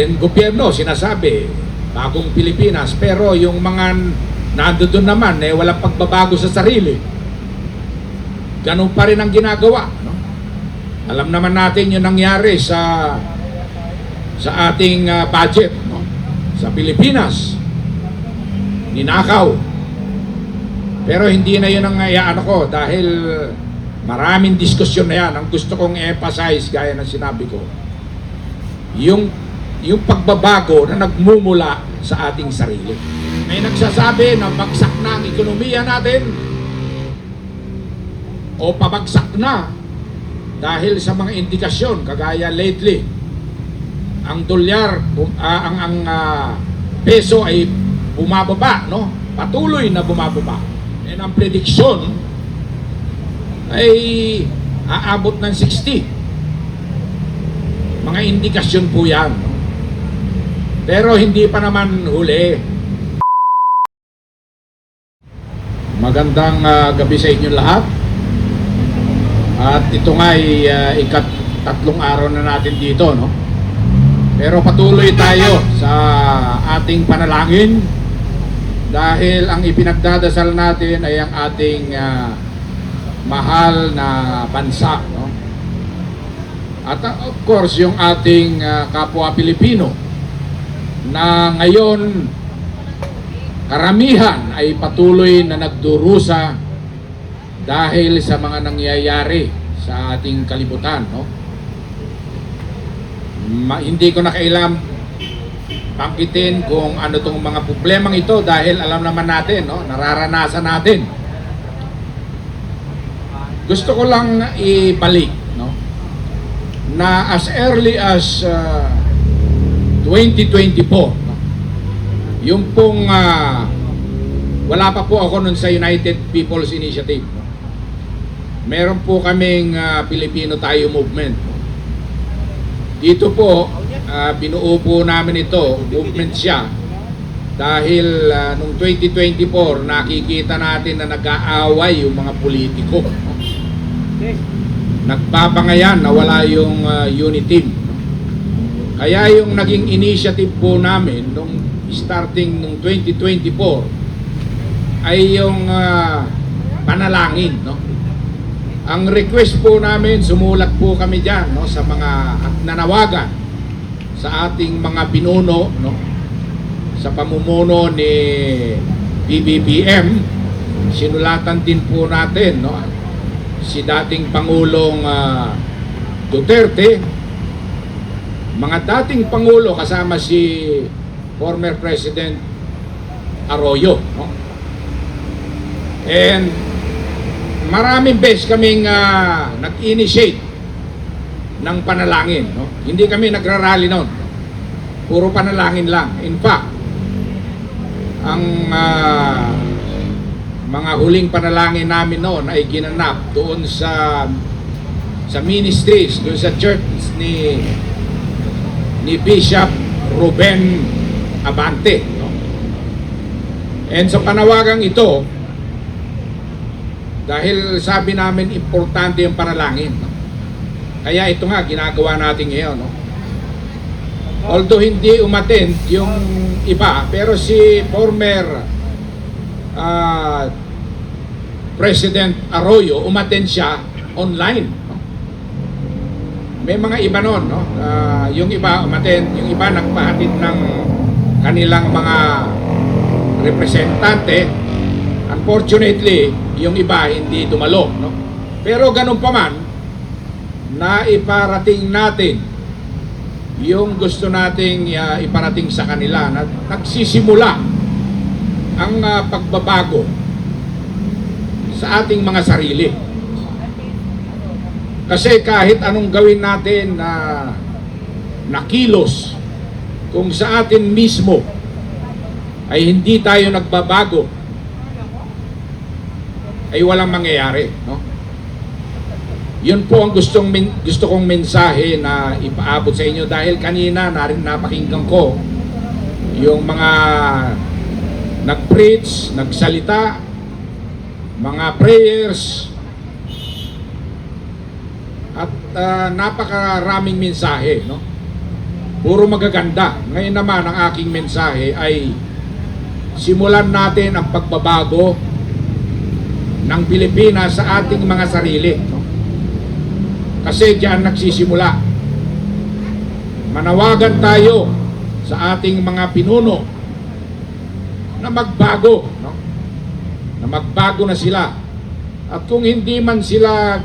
Yung gobyerno sinasabi, bagong Pilipinas, pero yung mga nandoon naman, eh, walang pagbabago sa sarili. Ganun pa rin ang ginagawa. No? Alam naman natin yung nangyari sa sa ating ah, budget no? sa Pilipinas. Ninakaw. Pero hindi na yun ang ano ko dahil maraming diskusyon na yan. Ang gusto kong emphasize gaya ng sinabi ko, yung yung pagbabago na nagmumula sa ating sarili. May nagsasabi na bagsak na ang ekonomiya natin o pabagsak na dahil sa mga indikasyon kagaya lately ang dolyar ah, ang ang ah, peso ay bumababa no patuloy na bumababa and ang prediction ay aabot ng 60 mga indikasyon po yan? Pero hindi pa naman huli magandang ah, gabi sa inyo lahat at ito nga ay uh, ikat tatlong araw na natin dito, no? Pero patuloy tayo sa ating panalangin dahil ang ipinagdadasal natin ay ang ating ah, mahal na bansa, no? At ah, of course, yung ating ah, kapwa Pilipino na ngayon karamihan ay patuloy na nagdurusa dahil sa mga nangyayari sa ating kalibutan, no? Ma- hindi ko na kailam banggitin kung ano tong mga problemang ito dahil alam naman natin, no? Nararanasan natin. Gusto ko lang ibalik, no? Na as early as uh, 2024, no? yung pong ah, wala pa po ako nun sa United People's Initiative. meron po kaming ah, Filipino Tayo Movement. Dito po, ah, binuo po namin ito, movement siya. Dahil ah, nung 2024, nakikita natin na nag-aaway yung mga politiko. Nagbabangayan na wala yung ah, unity. Kaya yung naging initiative po namin nung starting nung 2024 ay yung ah, panalangin, no? Ang request po namin, sumulat po kami diyan no sa mga at nanawagan sa ating mga pinuno no sa pamumuno ni BBBM sinulatan din po natin no si dating pangulong ah, Duterte mga dating pangulo kasama si former president Arroyo no and maraming beses kaming ah, nag-initiate ng panalangin. No? Hindi kami nagrarally noon. Puro panalangin lang. In fact, ang ah, mga huling panalangin namin noon ay ginanap doon sa sa ministries, doon sa church ni ni Bishop Ruben Abante. No? And sa panawagang ito, dahil sabi namin importante yung panalangin. No? Kaya ito nga ginagawa natin ngayon. No? Although hindi umattend yung iba, pero si former ah, President Arroyo umattend siya online. May mga iba noon, no? Ah, yung iba umattend, yung iba nagpahatid ng kanilang mga representante Unfortunately, yung iba hindi dumalo, no? Pero ganun pa man, na iparating natin yung gusto nating uh, iparating sa kanila na nagsisimula ang uh, pagbabago sa ating mga sarili. Kasi kahit anong gawin natin na nakilos kung sa atin mismo ay hindi tayo nagbabago ay walang mangyayari, no? Yun po ang gustong gusto kong mensahe na ipaabot sa inyo dahil kanina narin napakinggan ko yung mga nag-preach, nagsalita, mga prayers ah, napakaraming mensahe, no? puro magaganda. Ngayon naman ang aking mensahe ay simulan natin ang pagbabago ng Pilipinas sa ating mga sarili. no? Kasi diyan nagsisimula. Manawagan tayo sa ating mga pinuno na magbago, no? Na magbago na sila. At kung hindi man sila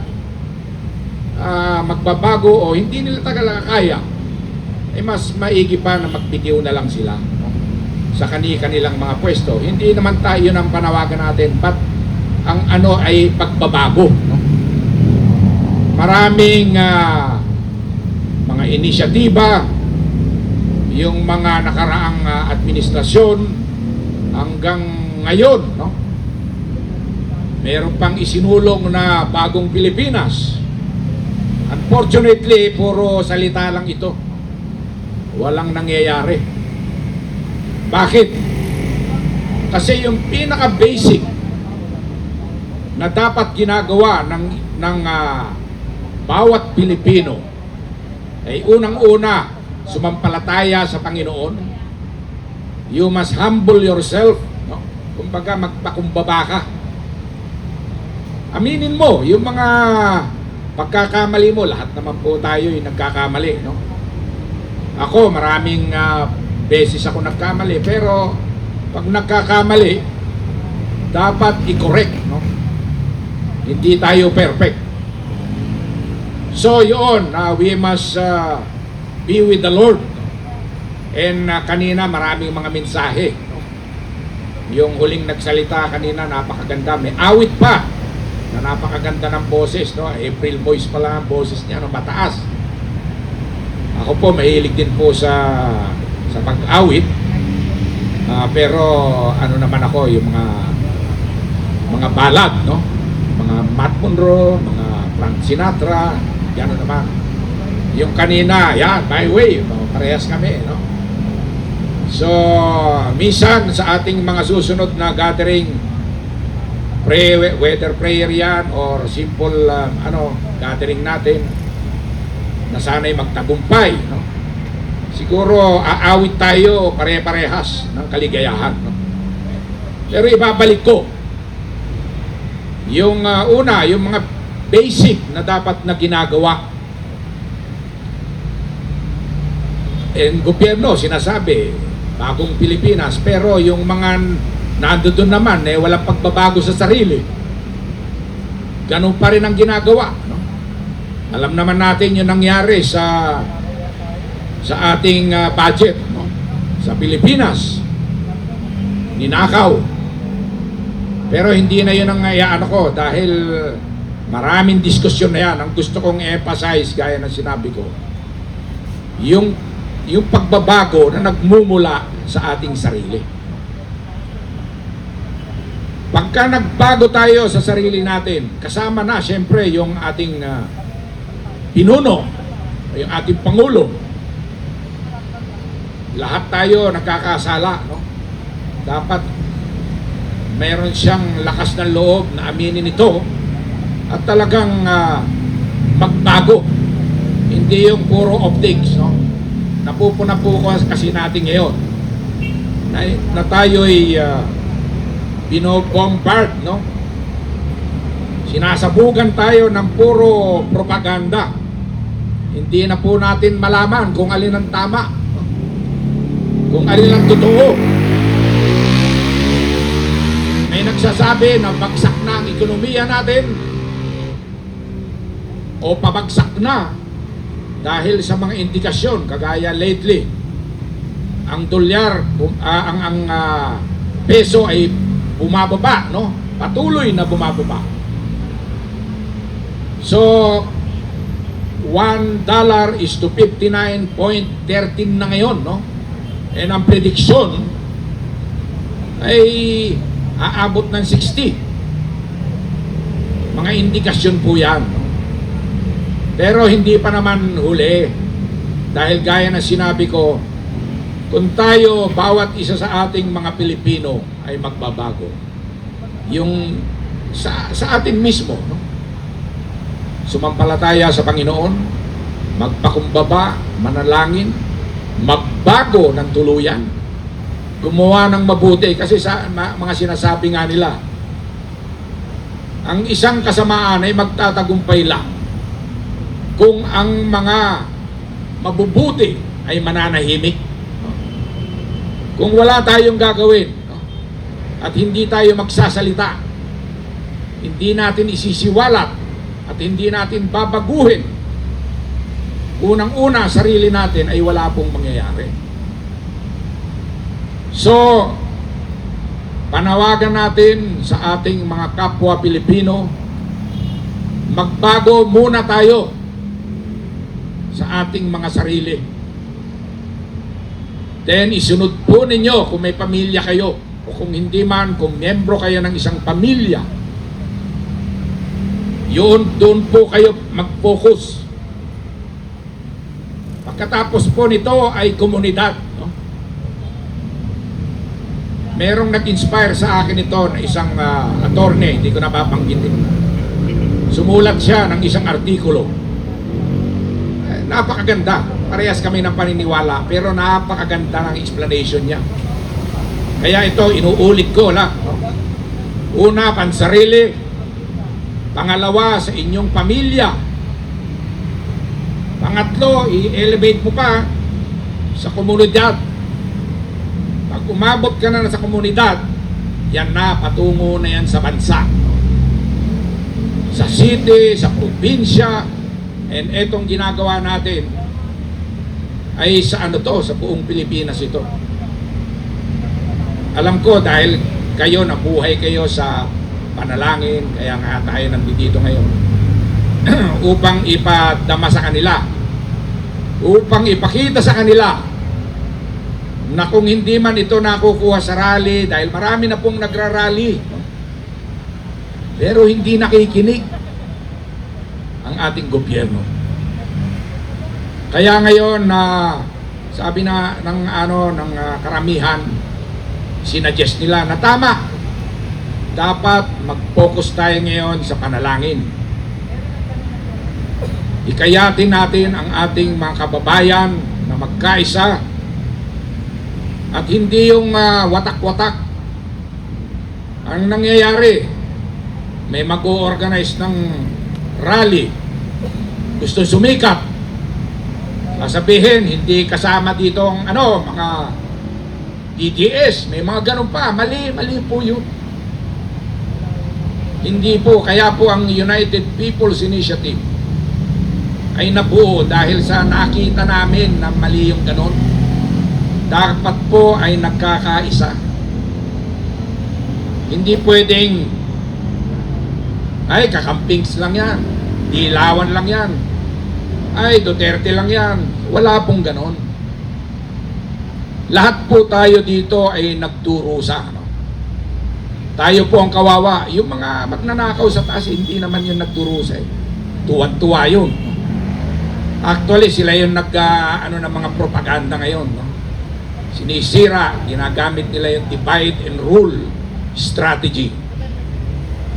ah, magbabago o hindi nila talaga kaya, eh mas maigi pa na magbitiw na lang sila no? sa kani-kanilang mga pwesto. Hindi naman tayo ng panawagan natin, but ang ano ay pagbabago. No? Maraming ah, mga inisyatiba, yung mga nakaraang ah, administrasyon hanggang ngayon, no? Meron pang isinulong na bagong Pilipinas. Unfortunately, puro salita lang ito. Walang nangyayari. Bakit? Kasi yung pinaka-basic na dapat ginagawa ng ng ah, bawat Pilipino ay unang-una sumampalataya sa Panginoon. You must humble yourself, no? Kumbaga magpakumbaba ka. Aminin mo yung mga pagkakamali mo, lahat naman po tayo ay nagkakamali, no? Ako, maraming ah, beses ako nagkamali, pero pag nagkakamali, dapat i-correct, no? Hindi tayo perfect. So, yun, ah, we must ah, be with the Lord. And ah, kanina, maraming mga mensahe. no? Yung huling nagsalita kanina, napakaganda. May awit pa na napakaganda ng boses. No? April voice pa lang ang boses niya, no? mataas. Ako po, mahilig din po sa sa pag-awit. Ah, pero ano naman ako, yung mga mga balad, no? Mga Matt Monroe, mga Frank Sinatra, yan naman. Yung kanina, yan, by way, parehas kami, no? So, minsan sa ating mga susunod na gathering, pray, whether prayer yan or simple um, ano, gathering natin, na sana'y magtagumpay, no? Siguro aawit tayo pare-parehas ng kaligayahan, no? Pero ibabalik ko, yung uh, una, yung mga basic na dapat na ginagawa. And gobyerno, sinasabi, bagong Pilipinas, pero yung mga nandoon naman, eh, walang pagbabago sa sarili. Ganun pa rin ang ginagawa. No? Alam naman natin yung nangyari sa sa ating uh, budget no? sa Pilipinas. Ninakaw. Pero hindi na yun ang ano ko dahil maraming diskusyon na yan. Ang gusto kong emphasize gaya ng sinabi ko, yung yung pagbabago na nagmumula sa ating sarili. Pagka nagbago tayo sa sarili natin, kasama na siyempre yung ating ah, pinuno, yung ating pangulo. Lahat tayo nagkakasala, no? Dapat mayroon siyang lakas ng loob na aminin ito at talagang ah, magbago. Hindi yung puro optics, no? Napupuna po kasi natin ngayon na, na tayo'y uh, binobombard, no? Sinasabugan tayo ng puro propaganda. Hindi na po natin malaman kung alin ang tama. Kung alin ang totoo. May nagsasabi na bagsak na ang ekonomiya natin o pabagsak na dahil sa mga indikasyon kagaya lately ang dolyar ah, ang ang ah, peso ay bumababa no patuloy na bumababa so 1 dollar is to 59.13 na ngayon no and ang prediction ay aabot ng 60 mga indikasyon po yan? Pero hindi pa naman huli. Dahil gaya na sinabi ko, kung tayo, bawat isa sa ating mga Pilipino ay magbabago. Yung sa, sa atin mismo, no? sumampalataya sa Panginoon, magpakumbaba, manalangin, magbago ng tuluyan. Gumawa ng mabuti kasi sa ma- mga sinasabi nga nila, ang isang kasamaan ay magtatagumpay lang kung ang mga mabubuti ay mananahimik. Kung wala tayong gagawin no, at hindi tayo magsasalita, hindi natin isisiwalat at hindi natin babaguhin, unang-una sarili natin ay wala pong mangyayari. So, panawagan natin sa ating mga kapwa Pilipino, magbago muna tayo sa ating mga sarili. Then isunod po ninyo kung may pamilya kayo o kung hindi man, kung miyembro kayo ng isang pamilya, yun, doon po kayo mag-focus. Pagkatapos po nito ay komunidad. No? Merong nag-inspire sa akin ito na isang uh, attorney, hindi ko napapanggitin. Sumulat siya ng isang artikulo. Eh, napakaganda. Parehas kami ng paniniwala, pero napakaganda ng explanation niya. Kaya ito, inuulit ko lang. Una, pansarili. Pangalawa, sa inyong pamilya. Pangatlo, i-elevate mo pa sa komunidad. Pag umabot ka na sa komunidad, yan na, patungo na yan sa bansa. Sa city, sa probinsya, and etong ginagawa natin ay sa ano to, sa buong Pilipinas ito. Alam ko dahil kayo nabuhay kayo sa panalangin, kaya nga tayo nandito ngayon upang ipadama sa kanila upang ipakita sa kanila na kung hindi man ito nakukuha sa rally dahil marami na pong nagrarally pero hindi nakikinig ang ating gobyerno. Kaya ngayon na sabi na ng ano ng ah, karamihan sinadjust nila na tama dapat mag-focus tayo ngayon sa panalangin. Ikayatin natin ang ating mga kababayan na magkaisa at hindi yung ah, watak-watak. Ang nangyayari, may mag-organize ng rally. Gusto sumikat. Sasabihin, hindi kasama dito ang ano, mga DDS. May mga ganun pa. Mali, mali po yun. Hindi po, kaya po ang United People's Initiative ay nabuo dahil sa nakita namin na mali yung ganon. Dapat po ay nagkakaisa. Hindi pwedeng ay kakampings lang yan. Dilawan lang yan. Ay Duterte lang yan. Wala pong ganon. Lahat po tayo dito ay nagdurusa. No? Tayo po ang kawawa. Yung mga magnanakaw sa taas, hindi naman yung nagdurusa. Eh. Tuwan-tuwa yun. Actually, sila yung nag, ah, ano ng mga propaganda ngayon. No? Sinisira, ginagamit nila yung divide and rule strategy.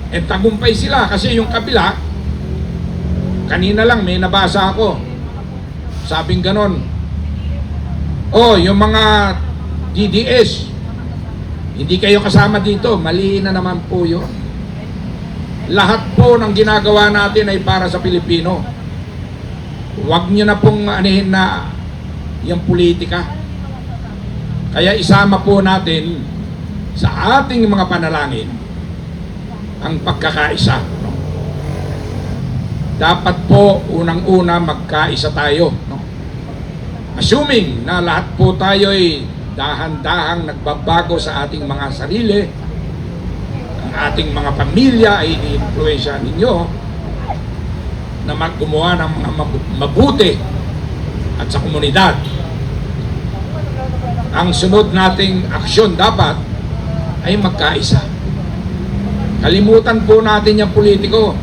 And tagumpay sila kasi yung kabila, kanina lang may nabasa ako. Sabing ganon, oh, yung mga DDS, hindi kayo kasama dito, mali na naman po yun. Lahat po ng ginagawa natin ay para sa Pilipino. Huwag nyo na pong anihin na yung politika. Kaya isama po natin sa ating mga panalangin ang pagkakaisa. Dapat po unang-una magkaisa tayo. No? Assuming na lahat po tayo ay dahan-dahang nagbabago sa ating mga sarili, ang ating mga pamilya ay i-influensya ninyo na maggumawa ng mga mabu- mabuti at sa komunidad. Ang sunod nating aksyon dapat ay magkaisa. Kalimutan po natin yung politiko.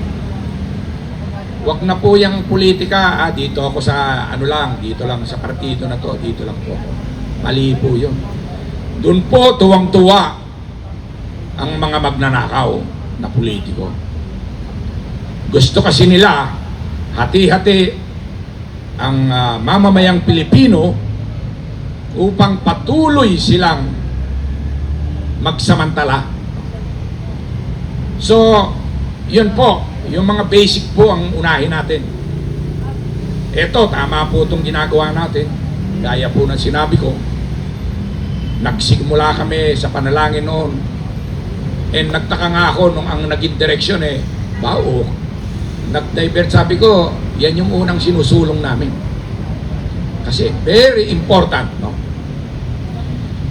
Huwag na po yung politika, ah, dito ako sa ano lang, dito lang sa partido na to, dito lang po. Mali po yun. Doon po tuwang-tuwa ang mga magnanakaw na politiko. Gusto kasi nila hati-hati ang ah, mamamayang Pilipino upang patuloy silang magsamantala. So, yun po, yung mga basic po ang unahin natin. Ito, tama po itong ginagawa natin. Gaya po ng sinabi ko, nagsimula kami sa panalangin noon. And nagtaka nga ako nung ang naging direksyon eh, bao, nag-divert sabi ko, yan yung unang sinusulong namin. Kasi very important, no?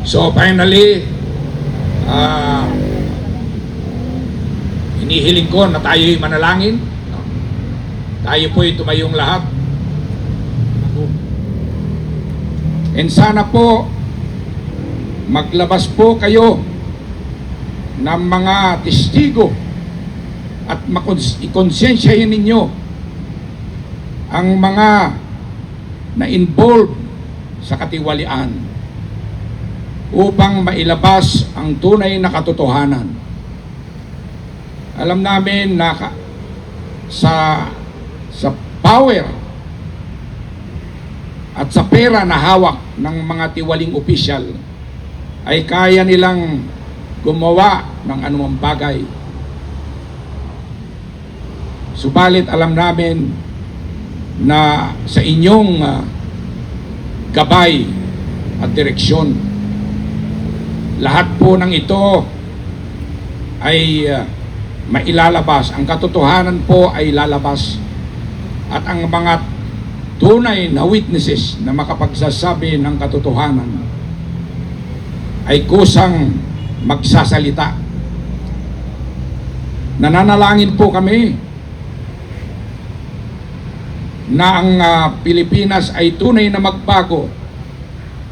So finally, ah, hinihiling ko na tayo'y manalangin. No? Tayo po'y tumayong lahat. And sana po, maglabas po kayo ng mga testigo at makons- ikonsensyahin ninyo ang mga na-involve sa katiwalian upang mailabas ang tunay na katotohanan. Alam namin na sa sa power at sa pera na hawak ng mga tiwaling opisyal ay kaya nilang gumawa ng anumang bagay. Subalit alam namin na sa inyong ah, gabay at direksyon, lahat po ng ito ay ah, mailalabas. Ang katotohanan po ay lalabas. At ang mga tunay na witnesses na makapagsasabi ng katotohanan ay kusang magsasalita. Nananalangin po kami na ang ah, Pilipinas ay tunay na magbago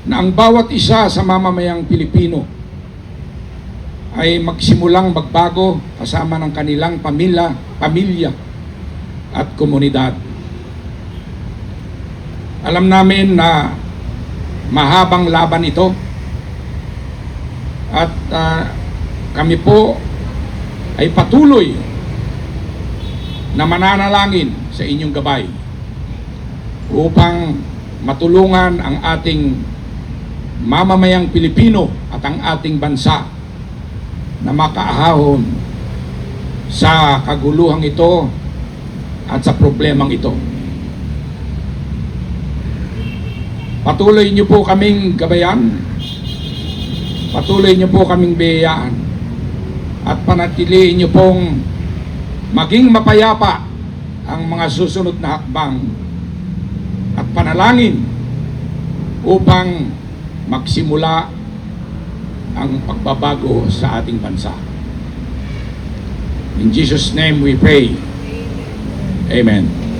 na ang bawat isa sa mamamayang Pilipino ay magsimulang magbago kasama ng kanilang pamilya, pamilya at komunidad. Alam namin na mahabang laban ito at ah, kami po ay patuloy na mananalangin sa inyong gabay upang matulungan ang ating mamamayang Pilipino at ang ating bansa na makaahon sa kaguluhang ito at sa problemang ito. Patuloy niyo po kaming gabayan, patuloy niyo po kaming biyayaan, at panatiliin niyo pong maging mapayapa ang mga susunod na hakbang at panalangin upang magsimula ang pagbabago sa ating bansa. In Jesus' name we pray. Amen.